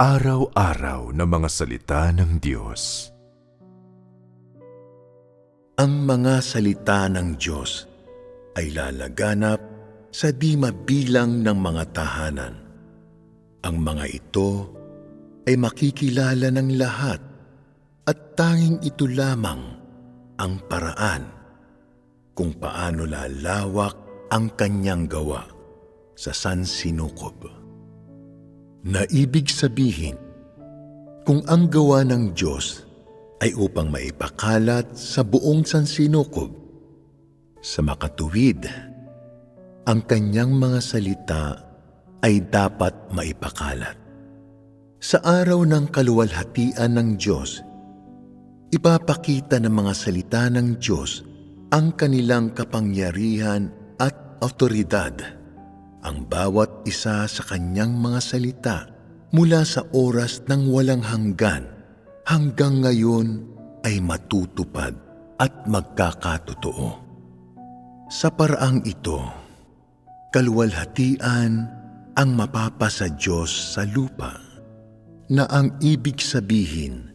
Araw-araw na mga salita ng Diyos. Ang mga salita ng Diyos ay lalaganap sa di mabilang ng mga tahanan. Ang mga ito ay makikilala ng lahat at tanging ito lamang ang paraan kung paano lalawak ang kanyang gawa sa San Sinukob na ibig sabihin kung ang gawa ng Diyos ay upang maipakalat sa buong sansinukob sa makatuwid ang kanyang mga salita ay dapat maipakalat. Sa araw ng kaluwalhatian ng Diyos, ipapakita ng mga salita ng Diyos ang kanilang kapangyarihan at autoridad ang bawat isa sa kanyang mga salita mula sa oras ng walang hanggan hanggang ngayon ay matutupad at magkakatotoo. Sa paraang ito, kaluwalhatian ang mapapa sa Diyos sa lupa na ang ibig sabihin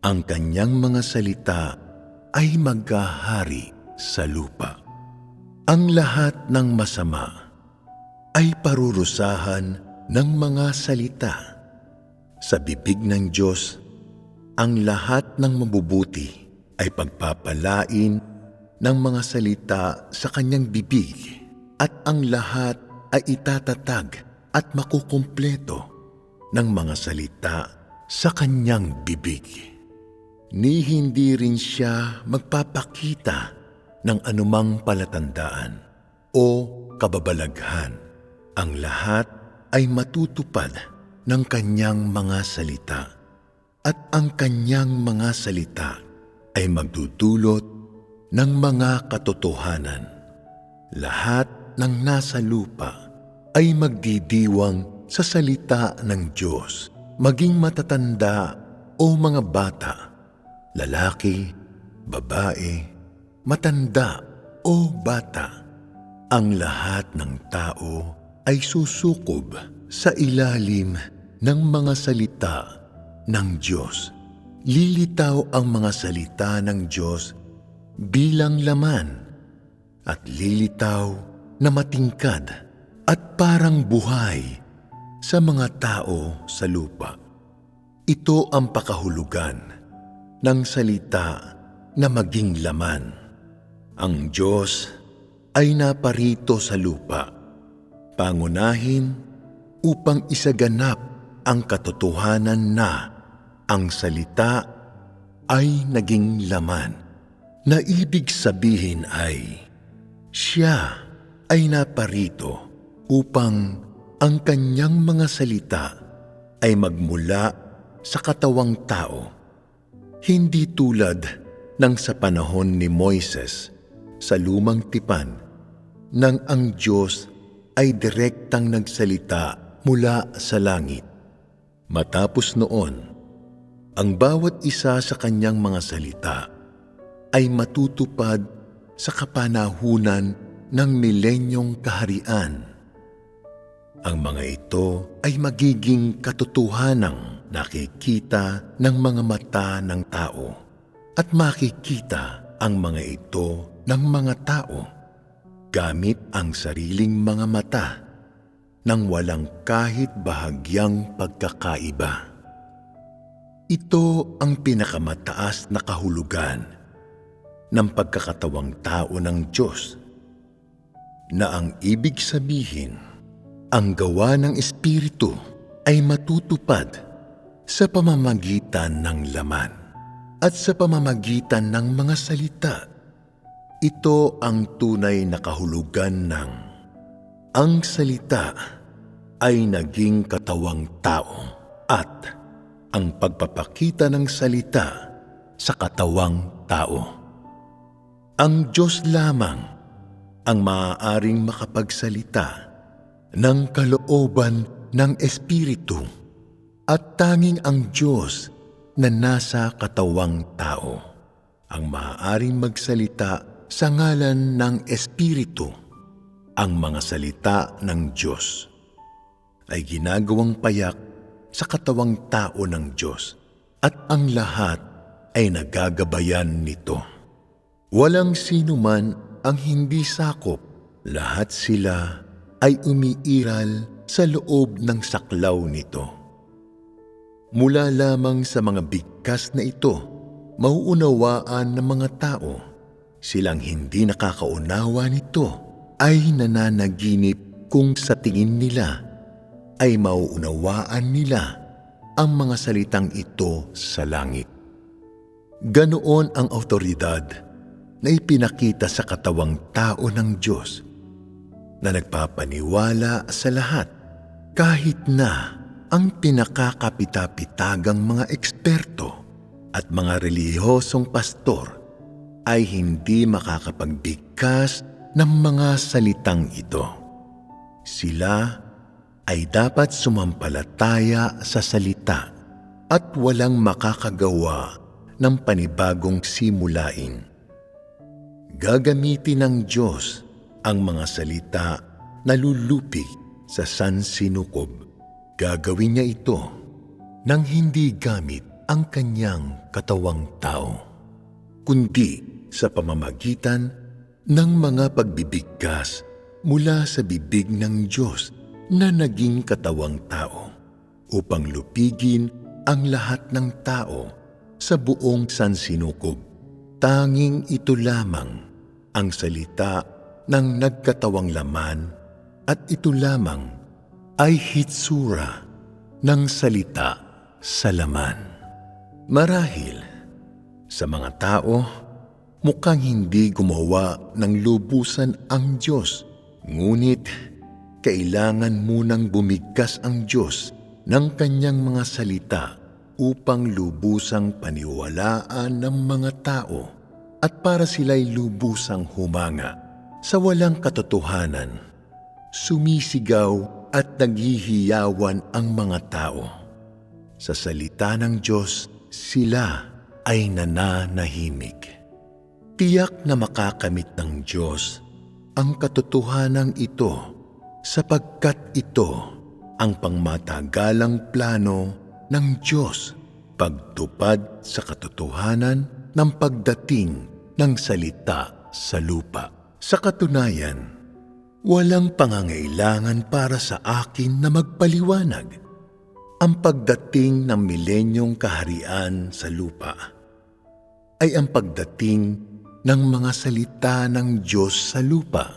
ang kanyang mga salita ay maghahari sa lupa. Ang lahat ng masama ay parurusahan ng mga salita. Sa bibig ng Diyos, ang lahat ng mabubuti ay pagpapalain ng mga salita sa kanyang bibig at ang lahat ay itatatag at makukumpleto ng mga salita sa kanyang bibig. Ni hindi rin siya magpapakita ng anumang palatandaan o kababalaghan ang lahat ay matutupad ng kanyang mga salita at ang kanyang mga salita ay magdudulot ng mga katotohanan. Lahat ng nasa lupa ay magdidiwang sa salita ng Diyos, maging matatanda o mga bata, lalaki, babae, matanda o bata, ang lahat ng tao ay susukob sa ilalim ng mga salita ng Diyos. Lilitaw ang mga salita ng Diyos bilang laman at lilitaw na matingkad at parang buhay sa mga tao sa lupa. Ito ang pakahulugan ng salita na maging laman. Ang Diyos ay naparito sa lupa pangunahin upang isaganap ang katotohanan na ang salita ay naging laman. Na ibig sabihin ay siya ay naparito upang ang kanyang mga salita ay magmula sa katawang tao, hindi tulad ng sa panahon ni Moises sa lumang tipan nang ang Diyos ay direktang nagsalita mula sa langit. Matapos noon, ang bawat isa sa kanyang mga salita ay matutupad sa kapanahunan ng milenyong kaharian. Ang mga ito ay magiging katotohanang nakikita ng mga mata ng tao at makikita ang mga ito ng mga tao gamit ang sariling mga mata nang walang kahit bahagyang pagkakaiba. Ito ang pinakamataas na kahulugan ng pagkakatawang tao ng Diyos na ang ibig sabihin, ang gawa ng Espiritu ay matutupad sa pamamagitan ng laman at sa pamamagitan ng mga salita ito ang tunay na kahulugan ng ang salita ay naging katawang tao at ang pagpapakita ng salita sa katawang tao. Ang Diyos lamang ang maaaring makapagsalita ng kalooban ng Espiritu at tanging ang Diyos na nasa katawang tao ang maaaring magsalita sa ngalan ng Espiritu, ang mga salita ng Diyos ay ginagawang payak sa katawang tao ng Diyos at ang lahat ay nagagabayan nito. Walang sino man ang hindi sakop. Lahat sila ay umiiral sa loob ng saklaw nito. Mula lamang sa mga bigkas na ito, mauunawaan ng mga tao. Silang hindi nakakaunawa nito ay nananaginip kung sa tingin nila ay mauunawaan nila ang mga salitang ito sa langit. Ganoon ang autoridad na ipinakita sa katawang tao ng Diyos na nagpapaniwala sa lahat kahit na ang pinakakapitapitagang mga eksperto at mga relihiyosong pastor ay hindi makakapagbigkas ng mga salitang ito. Sila ay dapat sumampalataya sa salita at walang makakagawa ng panibagong simulain. Gagamitin ng Diyos ang mga salita na lulupig sa sansinukob. Gagawin niya ito nang hindi gamit ang kanyang katawang tao, kundi sa pamamagitan ng mga pagbibigkas mula sa bibig ng Diyos na naging katawang tao upang lupigin ang lahat ng tao sa buong sansinukob. Tanging ito lamang ang salita ng nagkatawang laman at ito lamang ay hitsura ng salita sa laman. Marahil sa mga tao, mukhang hindi gumawa ng lubusan ang Diyos, ngunit kailangan munang bumigkas ang Diyos ng kanyang mga salita upang lubusang paniwalaan ng mga tao at para sila'y lubusang humanga sa walang katotohanan. Sumisigaw at naghihiyawan ang mga tao. Sa salita ng Diyos, sila ay nananahimik. Tiyak na makakamit ng Diyos ang katotohanan ito sapagkat ito ang pangmatagalang plano ng Diyos pagtupad sa katotohanan ng pagdating ng salita sa lupa. Sa katunayan, walang pangangailangan para sa akin na magpaliwanag ang pagdating ng milenyong kaharian sa lupa ay ang pagdating ng mga salita ng Diyos sa lupa,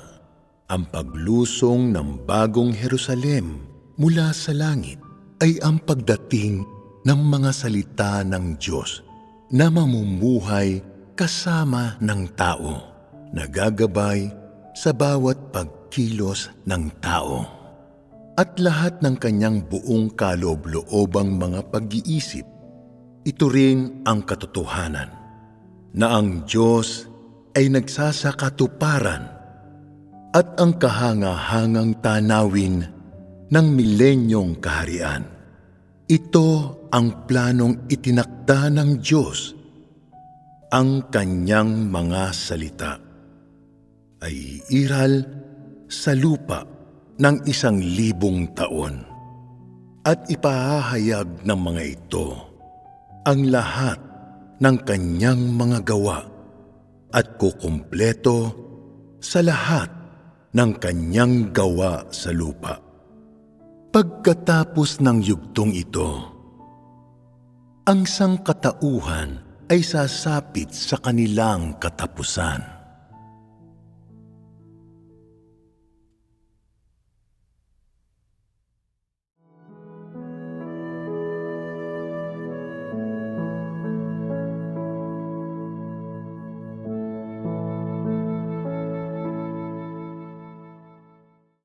ang paglusong ng bagong Jerusalem mula sa langit ay ang pagdating ng mga salita ng Diyos na mamumuhay kasama ng tao, nagagabay sa bawat pagkilos ng tao. At lahat ng kanyang buong kaloob-loobang mga pag-iisip, ito rin ang katotohanan na ang Diyos ay nagsasakatuparan at ang kahangahangang tanawin ng milenyong kaharian. Ito ang planong itinakda ng Diyos. Ang kanyang mga salita ay iral sa lupa ng isang libong taon at ipahahayag ng mga ito ang lahat ng kanyang mga gawa at kukumpleto sa lahat ng kanyang gawa sa lupa. Pagkatapos ng yugtong ito, ang sangkatauhan ay sasapit sa kanilang katapusan.